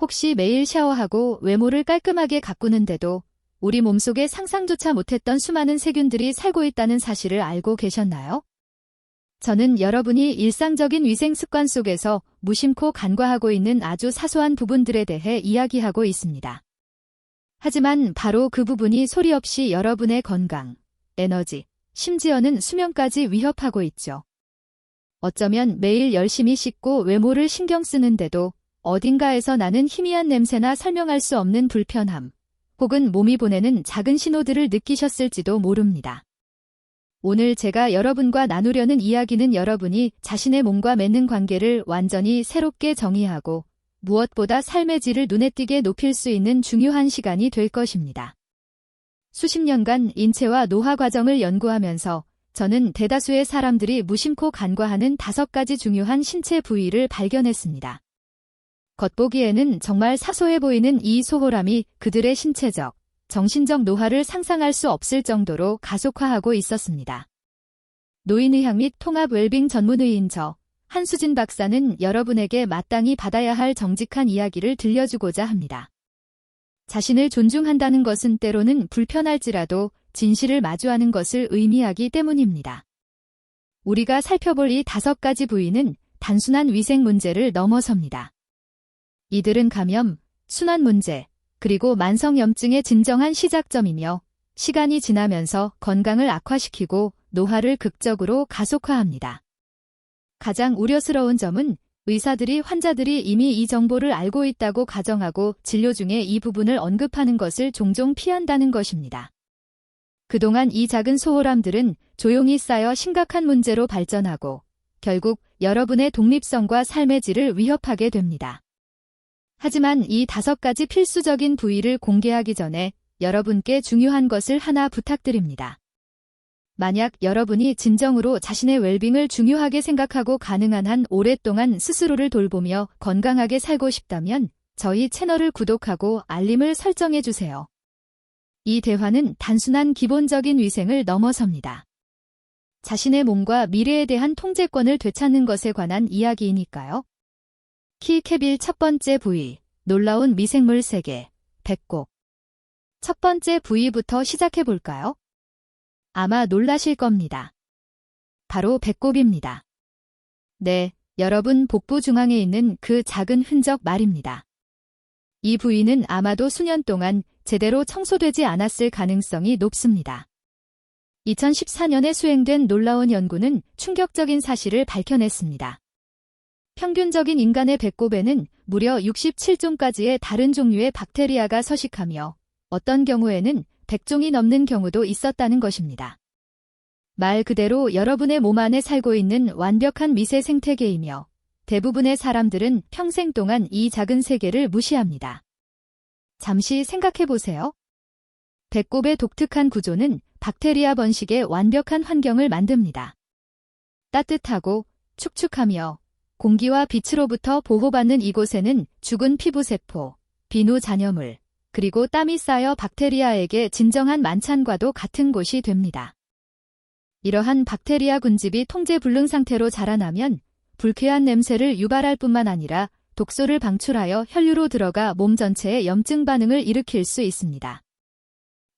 혹시 매일 샤워하고 외모를 깔끔하게 가꾸는데도 우리 몸속에 상상조차 못했던 수많은 세균들이 살고 있다는 사실을 알고 계셨나요? 저는 여러분이 일상적인 위생 습관 속에서 무심코 간과하고 있는 아주 사소한 부분들에 대해 이야기하고 있습니다. 하지만 바로 그 부분이 소리 없이 여러분의 건강, 에너지, 심지어는 수면까지 위협하고 있죠. 어쩌면 매일 열심히 씻고 외모를 신경 쓰는데도 어딘가에서 나는 희미한 냄새나 설명할 수 없는 불편함, 혹은 몸이 보내는 작은 신호들을 느끼셨을지도 모릅니다. 오늘 제가 여러분과 나누려는 이야기는 여러분이 자신의 몸과 맺는 관계를 완전히 새롭게 정의하고 무엇보다 삶의 질을 눈에 띄게 높일 수 있는 중요한 시간이 될 것입니다. 수십 년간 인체와 노화 과정을 연구하면서 저는 대다수의 사람들이 무심코 간과하는 다섯 가지 중요한 신체 부위를 발견했습니다. 겉보기에는 정말 사소해 보이는 이 소홀함이 그들의 신체적, 정신적 노화를 상상할 수 없을 정도로 가속화하고 있었습니다. 노인의학 및 통합 웰빙 전문의인 저, 한수진 박사는 여러분에게 마땅히 받아야 할 정직한 이야기를 들려주고자 합니다. 자신을 존중한다는 것은 때로는 불편할지라도 진실을 마주하는 것을 의미하기 때문입니다. 우리가 살펴볼 이 다섯 가지 부위는 단순한 위생 문제를 넘어섭니다. 이들은 감염, 순환 문제, 그리고 만성염증의 진정한 시작점이며 시간이 지나면서 건강을 악화시키고 노화를 극적으로 가속화합니다. 가장 우려스러운 점은 의사들이 환자들이 이미 이 정보를 알고 있다고 가정하고 진료 중에 이 부분을 언급하는 것을 종종 피한다는 것입니다. 그동안 이 작은 소홀함들은 조용히 쌓여 심각한 문제로 발전하고 결국 여러분의 독립성과 삶의 질을 위협하게 됩니다. 하지만 이 다섯 가지 필수적인 부위를 공개하기 전에 여러분께 중요한 것을 하나 부탁드립니다. 만약 여러분이 진정으로 자신의 웰빙을 중요하게 생각하고 가능한 한 오랫동안 스스로를 돌보며 건강하게 살고 싶다면 저희 채널을 구독하고 알림을 설정해 주세요. 이 대화는 단순한 기본적인 위생을 넘어섭니다. 자신의 몸과 미래에 대한 통제권을 되찾는 것에 관한 이야기이니까요. 키케빌 첫 번째 부위, 놀라운 미생물 세계, 배꼽. 첫 번째 부위부터 시작해 볼까요? 아마 놀라실 겁니다. 바로 배꼽입니다. 네, 여러분 복부 중앙에 있는 그 작은 흔적 말입니다. 이 부위는 아마도 수년 동안 제대로 청소되지 않았을 가능성이 높습니다. 2014년에 수행된 놀라운 연구는 충격적인 사실을 밝혀냈습니다. 평균적인 인간의 배꼽에는 무려 67종까지의 다른 종류의 박테리아가 서식하며 어떤 경우에는 100종이 넘는 경우도 있었다는 것입니다. 말 그대로 여러분의 몸 안에 살고 있는 완벽한 미세 생태계이며 대부분의 사람들은 평생 동안 이 작은 세계를 무시합니다. 잠시 생각해 보세요. 배꼽의 독특한 구조는 박테리아 번식의 완벽한 환경을 만듭니다. 따뜻하고 축축하며 공기와 빛으로부터 보호받는 이곳에는 죽은 피부세포, 비누 잔여물, 그리고 땀이 쌓여 박테리아에게 진정한 만찬과도 같은 곳이 됩니다. 이러한 박테리아 군집이 통제 불능 상태로 자라나면 불쾌한 냄새를 유발할 뿐만 아니라 독소를 방출하여 혈류로 들어가 몸 전체에 염증 반응을 일으킬 수 있습니다.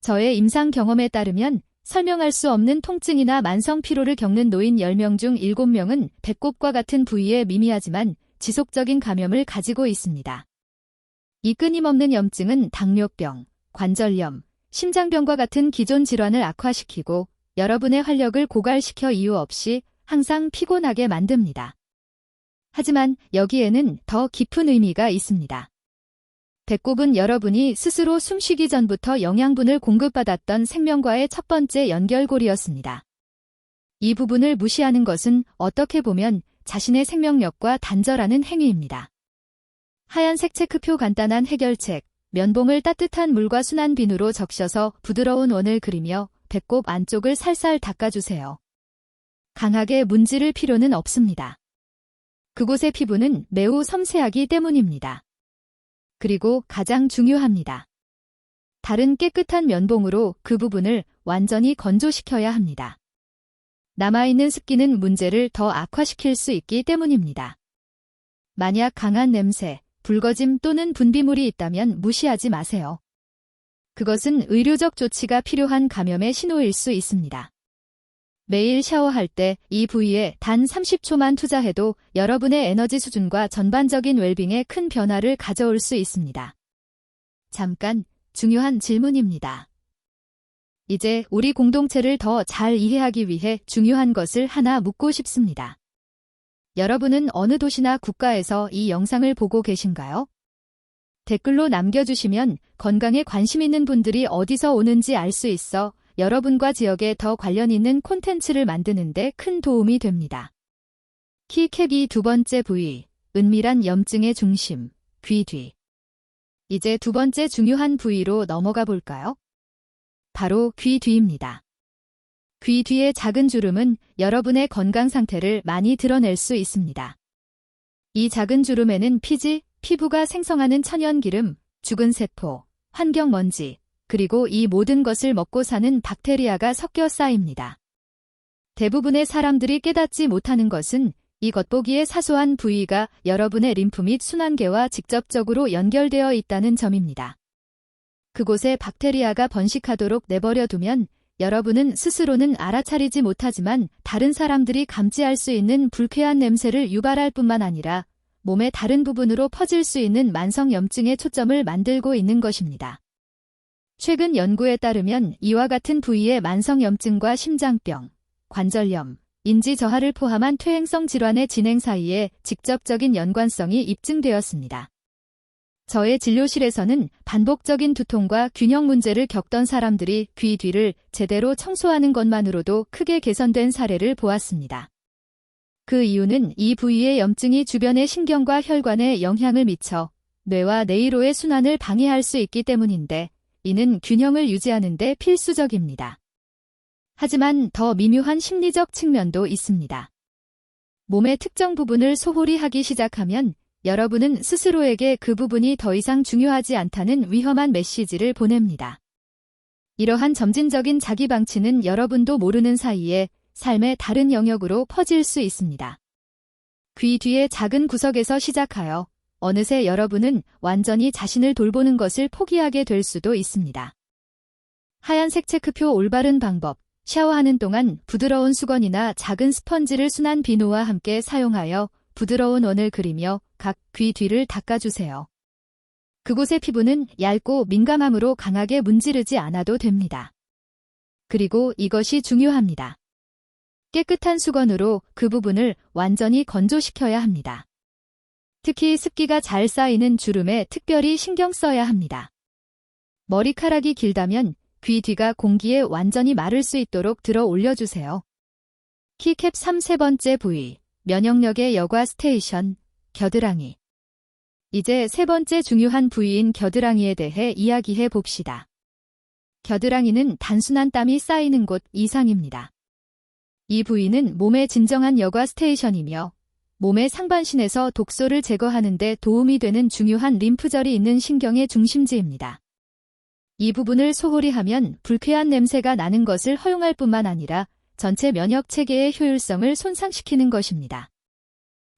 저의 임상 경험에 따르면 설명할 수 없는 통증이나 만성 피로를 겪는 노인 10명 중 7명은 배꼽과 같은 부위에 미미하지만 지속적인 감염을 가지고 있습니다. 이 끊임없는 염증은 당뇨병, 관절염, 심장병과 같은 기존 질환을 악화시키고 여러분의 활력을 고갈시켜 이유 없이 항상 피곤하게 만듭니다. 하지만 여기에는 더 깊은 의미가 있습니다. 배꼽은 여러분이 스스로 숨쉬기 전부터 영양분을 공급받았던 생명과의 첫 번째 연결고리였습니다. 이 부분을 무시하는 것은 어떻게 보면 자신의 생명력과 단절하는 행위입니다. 하얀색 체크표 간단한 해결책, 면봉을 따뜻한 물과 순한 비누로 적셔서 부드러운 원을 그리며 배꼽 안쪽을 살살 닦아주세요. 강하게 문지를 필요는 없습니다. 그곳의 피부는 매우 섬세하기 때문입니다. 그리고 가장 중요합니다. 다른 깨끗한 면봉으로 그 부분을 완전히 건조시켜야 합니다. 남아있는 습기는 문제를 더 악화시킬 수 있기 때문입니다. 만약 강한 냄새, 붉어짐 또는 분비물이 있다면 무시하지 마세요. 그것은 의료적 조치가 필요한 감염의 신호일 수 있습니다. 매일 샤워할 때 이 부위에 단 30초만 투자해도 여러분의 에너지 수준과 전반적인 웰빙에 큰 변화를 가져올 수 있습니다. 잠깐 중요한 질문입니다. 이제 우리 공동체를 더 잘 이해하기 위해 중요한 것을 하나 묻고 싶습니다. 여러분은 어느 도시나 국가에서 이 영상을 보고 계신가요? 댓글로 남겨주시면 건강에 관심 있는 분들이 어디서 오는지 알 수 있어 여러분과 지역에 더 관련 있는 콘텐츠를 만드는데 큰 도움이 됩니다. 키캡이 두 번째 부위, 은밀한 염증의 중심, 귀 뒤. 이제 두 번째 중요한 부위로 넘어가 볼까요? 바로 귀 뒤입니다. 귀 뒤의 작은 주름은 여러분의 건강 상태를 많이 드러낼 수 있습니다. 이 작은 주름에는 피지, 피부가 생성하는 천연기름, 죽은 세포, 환경먼지, 그리고 이 모든 것을 먹고 사는 박테리아가 섞여 쌓입니다. 대부분의 사람들이 깨닫지 못하는 것은 이 겉보기의 사소한 부위가 여러분의 림프 및 순환계와 직접적으로 연결되어 있다는 점입니다. 그곳에 박테리아가 번식하도록 내버려 두면 여러분은 스스로는 알아차리지 못하지만 다른 사람들이 감지할 수 있는 불쾌한 냄새를 유발할 뿐만 아니라 몸의 다른 부분으로 퍼질 수 있는 만성염증의 초점을 만들고 있는 것입니다. 최근 연구에 따르면 이와 같은 부위의 만성염증과 심장병, 관절염, 인지 저하를 포함한 퇴행성 질환의 진행 사이에 직접적인 연관성이 입증되었습니다. 저의 진료실에서는 반복적인 두통과 균형 문제를 겪던 사람들이 귀 뒤를 제대로 청소하는 것만으로도 크게 개선된 사례를 보았습니다. 그 이유는 이 부위의 염증이 주변의 신경과 혈관에 영향을 미쳐 뇌와 내이로의 순환을 방해할 수 있기 때문인데 이는 균형을 유지하는 데 필수적입니다. 하지만 더 미묘한 심리적 측면도 있습니다. 몸의 특정 부분을 소홀히 하기 시작하면 여러분은 스스로에게 그 부분이 더 이상 중요하지 않다는 위험한 메시지를 보냅니다. 이러한 점진적인 자기 방치는 여러분도 모르는 사이에 삶의 다른 영역으로 퍼질 수 있습니다. 귀 뒤의 작은 구석에서 시작하여 어느새 여러분은 완전히 자신을 돌보는 것을 포기하게 될 수도 있습니다. 하얀색 체크표 올바른 방법, 샤워하는 동안 부드러운 수건이나 작은 스펀지를 순한 비누와 함께 사용하여 부드러운 원을 그리며 각 귀 뒤를 닦아주세요. 그곳의 피부는 얇고 민감함으로 강하게 문지르지 않아도 됩니다. 그리고 이것이 중요합니다. 깨끗한 수건으로 그 부분을 완전히 건조시켜야 합니다. 특히 습기가 잘 쌓이는 주름에 특별히 신경 써야 합니다. 머리카락이 길다면 귀 뒤가 공기에 완전히 마를 수 있도록 들어 올려주세요. 키캡 3 세 번째 부위, 면역력의 여과 스테이션, 겨드랑이. 이제 세 번째 중요한 부위인 겨드랑이에 대해 이야기해 봅시다. 겨드랑이는 단순한 땀이 쌓이는 곳 이상입니다. 이 부위는 몸의 진정한 여과 스테이션이며 몸의 상반신에서 독소를 제거하는 데 도움이 되는 중요한 림프절이 있는 신경의 중심지입니다. 이 부분을 소홀히 하면 불쾌한 냄새가 나는 것을 허용할 뿐만 아니라 전체 면역 체계의 효율성을 손상시키는 것입니다.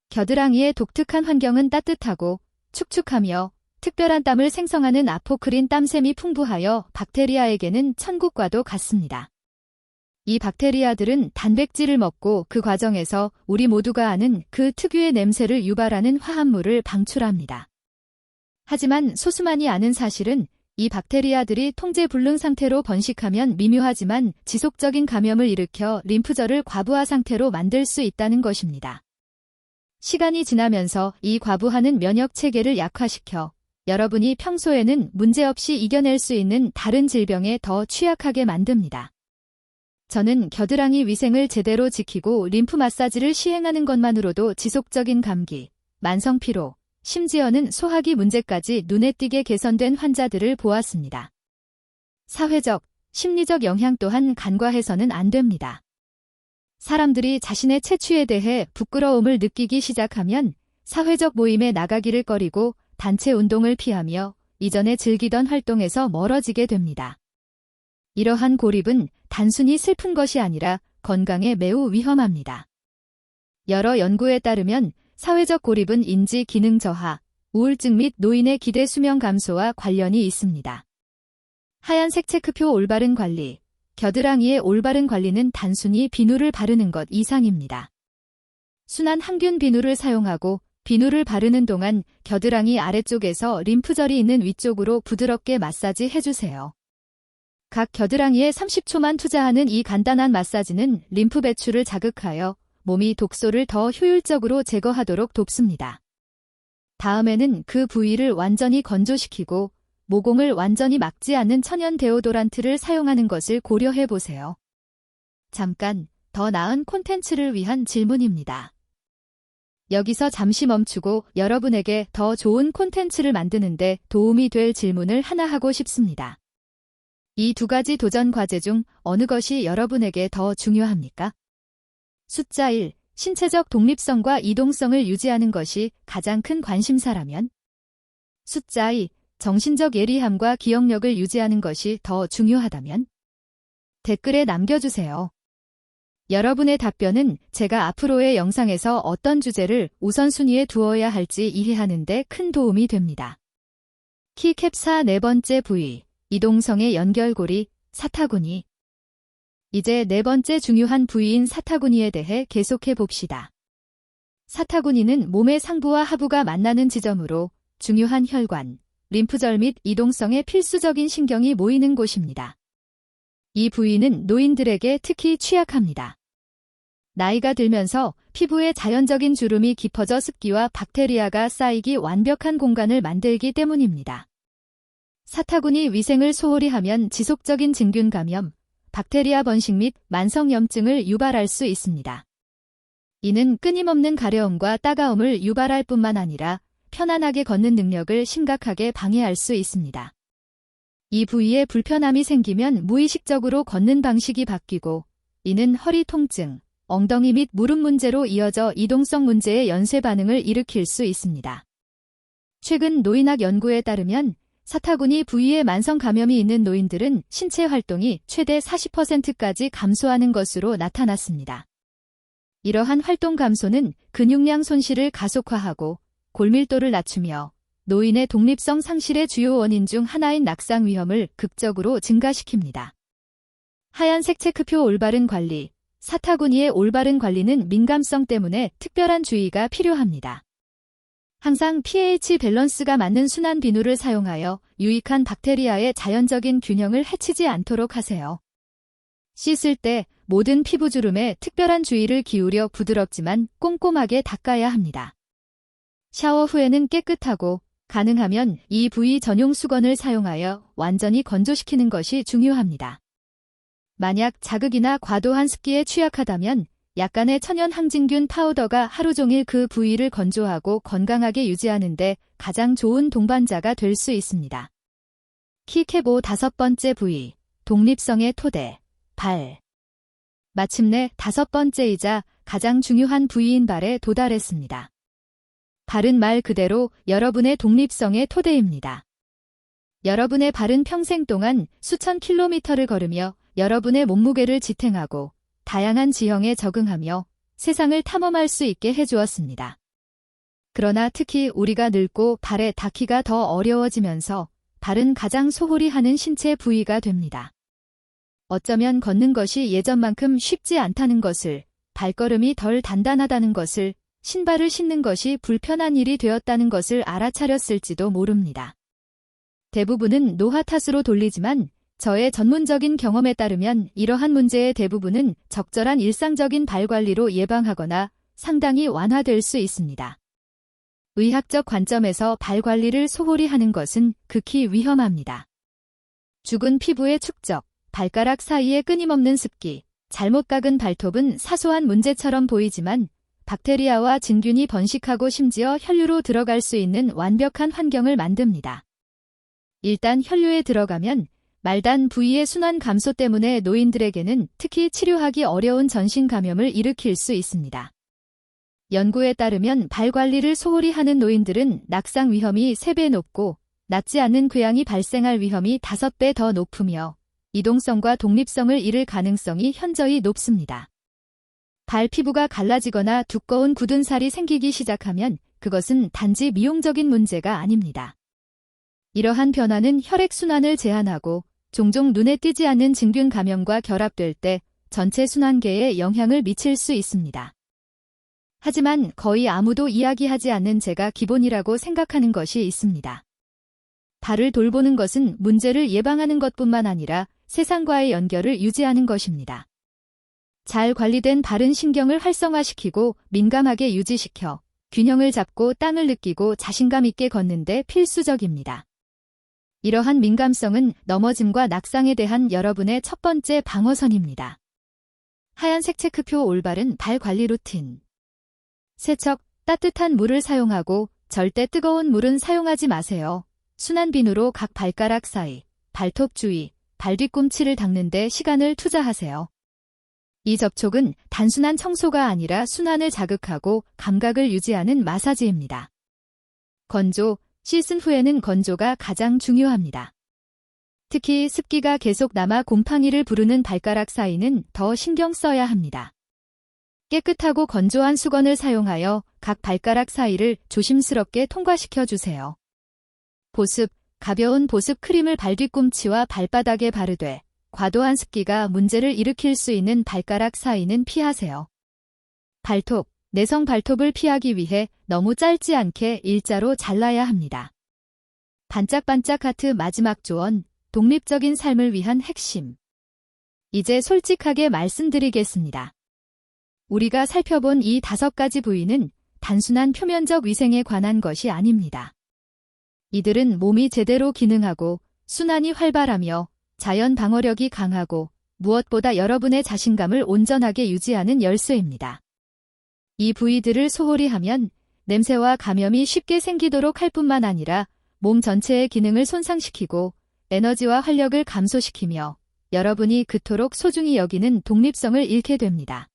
겨드랑이의 독특한 환경은 따뜻하고 축축하며 특별한 땀을 생성하는 아포크린 땀샘이 풍부하여 박테리아에게는 천국과도 같습니다. 이 박테리아들은 단백질을 먹고 그 과정에서 우리 모두가 아는 그 특유의 냄새를 유발하는 화합물을 방출합니다. 하지만 소수만이 아는 사실은 이 박테리아들이 통제 불능 상태로 번식하면 미묘하지만 지속적인 감염을 일으켜 림프절을 과부하 상태로 만들 수 있다는 것입니다. 시간이 지나면서 이 과부하는 면역 체계를 약화시켜 여러분이 평소에는 문제없이 이겨낼 수 있는 다른 질병에 더 취약하게 만듭니다. 저는 겨드랑이 위생을 제대로 지키고 림프 마사지를 시행하는 것만으로도 지속적인 감기, 만성 피로, 심지어는 소화기 문제까지 눈에 띄게 개선된 환자들을 보았습니다. 사회적, 심리적 영향 또한 간과해서는 안 됩니다. 사람들이 자신의 체취에 대해 부끄러움을 느끼기 시작하면 사회적 모임에 나가기를 꺼리고 단체 운동을 피하며 이전에 즐기던 활동에서 멀어지게 됩니다. 이러한 고립은 단순히 슬픈 것이 아니라 건강에 매우 위험합니다. 여러 연구에 따르면 사회적 고립은 인지 기능 저하, 우울증 및 노인의 기대 수명 감소와 관련이 있습니다. 하얀색 체크표 올바른 관리. 겨드랑이의 올바른 관리는 단순히 비누를 바르는 것 이상입니다. 순한 항균 비누를 사용하고 비누를 바르는 동안 겨드랑이 아래쪽에서 림프절이 있는 위쪽으로 부드럽게 마사지 해주세요. 각 겨드랑이에 30초만 투자하는 이 간단한 마사지는 림프 배출을 자극하여 몸이 독소를 더 효율적으로 제거하도록 돕습니다. 다음에는 그 부위를 완전히 건조시키고 모공을 완전히 막지 않는 천연 데오도란트를 사용하는 것을 고려해 보세요. 잠깐 더 나은 콘텐츠를 위한 질문입니다. 여기서 잠시 멈추고 여러분에게 더 좋은 콘텐츠를 만드는데 도움이 될 질문을 하나 하고 싶습니다. 이 두 가지 도전 과제 중 어느 것이 여러분에게 더 중요합니까? 숫자 1. 신체적 독립성과 이동성을 유지하는 것이 가장 큰 관심사라면? 숫자 2. 정신적 예리함과 기억력을 유지하는 것이 더 중요하다면? 댓글에 남겨주세요. 여러분의 답변은 제가 앞으로의 영상에서 어떤 주제를 우선순위에 두어야 할지 이해하는 데 큰 도움이 됩니다. 키캡사 네 번째 부위, 이동성의 연결고리, 사타구니. 이제 네 번째 중요한 부위인 사타구니에 대해 계속해 봅시다. 사타구니는 몸의 상부와 하부가 만나는 지점으로 중요한 혈관, 림프절 및 이동성의 필수적인 신경이 모이는 곳입니다. 이 부위는 노인들에게 특히 취약합니다. 나이가 들면서 피부에 자연적인 주름이 깊어져 습기와 박테리아가 쌓이기 완벽한 공간을 만들기 때문입니다. 사타구니 위생을 소홀히 하면 지속적인 진균 감염, 박테리아 번식 및 만성염증을 유발할 수 있습니다. 이는 끊임없는 가려움과 따가움을 유발할 뿐만 아니라 편안하게 걷는 능력을 심각하게 방해할 수 있습니다. 이 부위에 불편함이 생기면 무의식적으로 걷는 방식이 바뀌고 이는 허리 통증, 엉덩이 및 무릎 문제로 이어져 이동성 문제의 연쇄 반응을 일으킬 수 있습니다. 최근 노인학 연구에 따르면 사타구니 부위에 만성 감염이 있는 노인들은 신체 활동이 최대 40%까지 감소하는 것으로 나타났습니다. 이러한 활동 감소는 근육량 손실을 가속화하고 골밀도를 낮추며 노인의 독립성 상실의 주요 원인 중 하나인 낙상 위험을 극적으로 증가시킵니다. 하얀색 체크표 올바른 관리, 사타구니의 올바른 관리는 민감성 때문에 특별한 주의가 필요합니다. 항상 pH 밸런스가 맞는 순한 비누를 사용하여 유익한 박테리아의 자연적인 균형을 해치지 않도록 하세요. 씻을 때 모든 피부 주름에 특별한 주의를 기울여 부드럽지만 꼼꼼하게 닦아야 합니다. 샤워 후에는 깨끗하고 가능하면 이 부위 전용 수건을 사용하여 완전히 건조시키는 것이 중요합니다. 만약 자극이나 과도한 습기에 취약하다면 약간의 천연 항진균 파우더가 하루 종일 그 부위를 건조하고 건강하게 유지하는데 가장 좋은 동반자가 될 수 있습니다. 키케보 다섯 번째 부위, 독립성의 토대, 발. 마침내 다섯 번째이자 가장 중요한 부위인 발에 도달했습니다. 발은 말 그대로 여러분의 독립성의 토대입니다. 여러분의 발은 평생 동안 수천 킬로미터를 걸으며 여러분의 몸무게를 지탱하고 다양한 지형에 적응하며 세상을 탐험할 수 있게 해주었습니다. 그러나 특히 우리가 늙고 발에 닿기가 더 어려워지면서 발은 가장 소홀히 하는 신체 부위가 됩니다. 어쩌면 걷는 것이 예전만큼 쉽지 않다는 것을, 발걸음이 덜 단단하다는 것을, 신발을 신는 것이 불편한 일이 되었다는 것을 알아차렸을지도 모릅니다. 대부분은 노화 탓으로 돌리지만 저의 전문적인 경험에 따르면 이러한 문제의 대부분은 적절한 일상적인 발 관리로 예방하거나 상당히 완화될 수 있습니다. 의학적 관점에서 발 관리를 소홀히 하는 것은 극히 위험합니다. 죽은 피부의 축적, 발가락 사이에 끊임없는 습기, 잘못 깎은 발톱은 사소한 문제처럼 보이지만 박테리아와 진균이 번식하고 심지어 혈류로 들어갈 수 있는 완벽한 환경을 만듭니다. 일단 혈류에 들어가면 말단 부위의 순환 감소 때문에 노인들에게는 특히 치료하기 어려운 전신 감염을 일으킬 수 있습니다. 연구에 따르면 발 관리를 소홀히 하는 노인들은 낙상 위험이 3배 높고 낫지 않는 궤양이 발생할 위험이 5배 더 높으며 이동성과 독립성을 잃을 가능성이 현저히 높습니다. 발 피부가 갈라지거나 두꺼운 굳은 살이 생기기 시작하면 그것은 단지 미용적인 문제가 아닙니다. 이러한 변화는 혈액순환을 제한하고 종종 눈에 띄지 않는 진균 감염과 결합될 때 전체 순환계에 영향을 미칠 수 있습니다. 하지만 거의 아무도 이야기하지 않는 제가 기본이라고 생각하는 것이 있습니다. 발을 돌보는 것은 문제를 예방하는 것뿐만 아니라 세상과의 연결을 유지하는 것입니다. 잘 관리된 바른 신경을 활성화시키고 민감하게 유지시켜 균형을 잡고 땅을 느끼고 자신감 있게 걷는데 필수적입니다. 이러한 민감성은 넘어짐과 낙상에 대한 여러분의 첫 번째 방어선입니다. 하얀색 체크표 올바른 발 관리 루틴. 세척, 따뜻한 물을 사용하고 절대 뜨거운 물은 사용하지 마세요. 순한 비누로 각 발가락 사이, 발톱 주위, 발 뒤꿈치를 닦는데 시간을 투자하세요. 이 접촉은 단순한 청소가 아니라 순환을 자극하고 감각을 유지하는 마사지입니다. 건조, 씻은 후에는 건조가 가장 중요합니다. 특히 습기가 계속 남아 곰팡이를 부르는 발가락 사이는 더 신경 써야 합니다. 깨끗하고 건조한 수건을 사용하여 각 발가락 사이를 조심스럽게 통과시켜 주세요. 보습, 가벼운 보습 크림을 발 뒤꿈치와 발바닥에 바르되 과도한 습기가 문제를 일으킬 수 있는 발가락 사이는 피하세요. 발톱, 내성 발톱을 피하기 위해 너무 짧지 않게 일자로 잘라야 합니다. 반짝반짝 하트 마지막 조언, 독립적인 삶을 위한 핵심. 이제 솔직하게 말씀드리겠습니다. 우리가 살펴본 이 다섯 가지 부위는 단순한 표면적 위생에 관한 것이 아닙니다. 이들은 몸이 제대로 기능하고 순환이 활발하며 자연 방어력이 강하고 무엇보다 여러분의 자신감을 온전하게 유지하는 열쇠입니다. 이 부위들을 소홀히 하면 냄새와 감염이 쉽게 생기도록 할 뿐만 아니라 몸 전체의 기능을 손상시키고 에너지와 활력을 감소시키며 여러분이 그토록 소중히 여기는 독립성을 잃게 됩니다.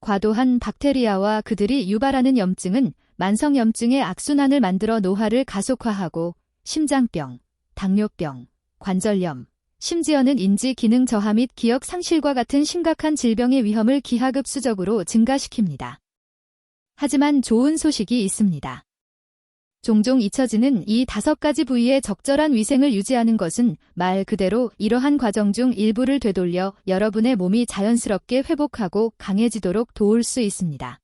과도한 박테리아와 그들이 유발하는 염증은 만성염증의 악순환을 만들어 노화를 가속화하고 심장병, 당뇨병, 관절염, 심지어는 인지 기능 저하 및 기억 상실과 같은 심각한 질병의 위험을 기하급수적으로 증가시킵니다. 하지만 좋은 소식이 있습니다. 종종 잊혀지는 이 다섯 가지 부위의 적절한 위생을 유지하는 것은 말 그대로 이러한 과정 중 일부를 되돌려 여러분의 몸이 자연스럽게 회복하고 강해지도록 도울 수 있습니다.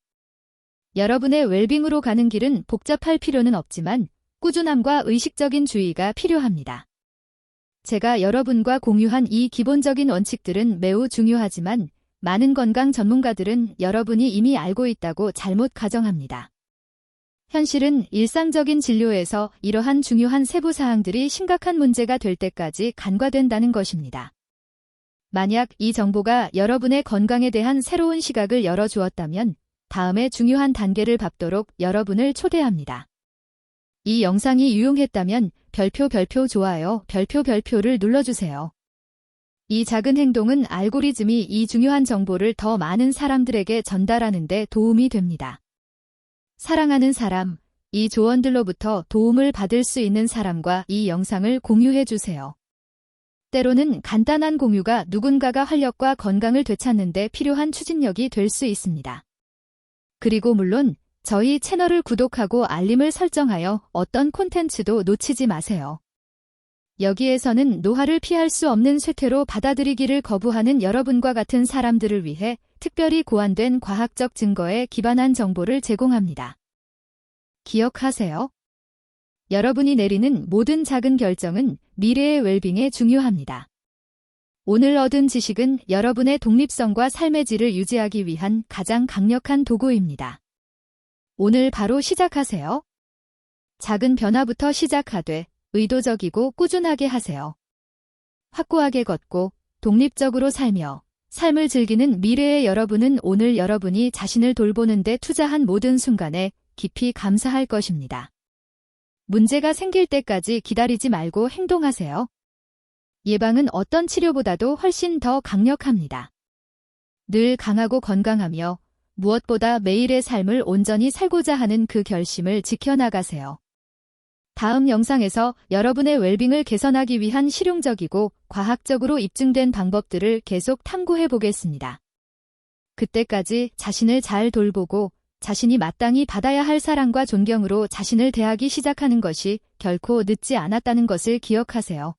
여러분의 웰빙으로 가는 길은 복잡할 필요는 없지만 꾸준함과 의식적인 주의가 필요합니다. 제가 여러분과 공유한 이 기본적인 원칙들은 매우 중요하지만 많은 건강 전문가들은 여러분이 이미 알고 있다고 잘못 가정합니다. 현실은 일상적인 진료에서 이러한 중요한 세부 사항들이 심각한 문제가 될 때까지 간과된다는 것입니다. 만약 이 정보가 여러분의 건강에 대한 새로운 시각을 열어주었다면 다음에 중요한 단계를 밟도록 여러분을 초대합니다. 이 영상이 유용했다면 별표 별표 좋아요 별표 별표를 눌러주세요. 이 작은 행동은 알고리즘이 이 중요한 정보를 더 많은 사람들에게 전달하는 데 도움이 됩니다. 사랑하는 사람, 이 조언들로부터 도움을 받을 수 있는 사람과 이 영상을 공유해 주세요. 때로는 간단한 공유가 누군가가 활력과 건강을 되찾는데 필요한 추진력이 될 수 있습니다. 그리고 물론 저희 채널을 구독하고 알림을 설정하여 어떤 콘텐츠도 놓치지 마세요. 여기에서는 노화를 피할 수 없는 쇠퇴로 받아들이기를 거부하는 여러분과 같은 사람들을 위해 특별히 고안된 과학적 증거에 기반한 정보를 제공합니다. 기억하세요. 여러분이 내리는 모든 작은 결정은 미래의 웰빙에 중요합니다. 오늘 얻은 지식은 여러분의 독립성과 삶의 질을 유지하기 위한 가장 강력한 도구입니다. 오늘 바로 시작하세요. 작은 변화부터 시작하되 의도적이고 꾸준하게 하세요. 확고하게 걷고 독립적으로 살며 삶을 즐기는 미래의 여러분은 오늘 여러분이 자신을 돌보는데 투자한 모든 순간에 깊이 감사할 것입니다. 문제가 생길 때까지 기다리지 말고 행동하세요. 예방은 어떤 치료보다도 훨씬 더 강력합니다. 늘 강하고 건강하며 무엇보다 매일의 삶을 온전히 살고자 하는 그 결심을 지켜나가세요. 다음 영상에서 여러분의 웰빙을 개선하기 위한 실용적이고 과학적으로 입증된 방법들을 계속 탐구해 보겠습니다. 그때까지 자신을 잘 돌보고 자신이 마땅히 받아야 할 사랑과 존경으로 자신을 대하기 시작하는 것이 결코 늦지 않았다는 것을 기억하세요.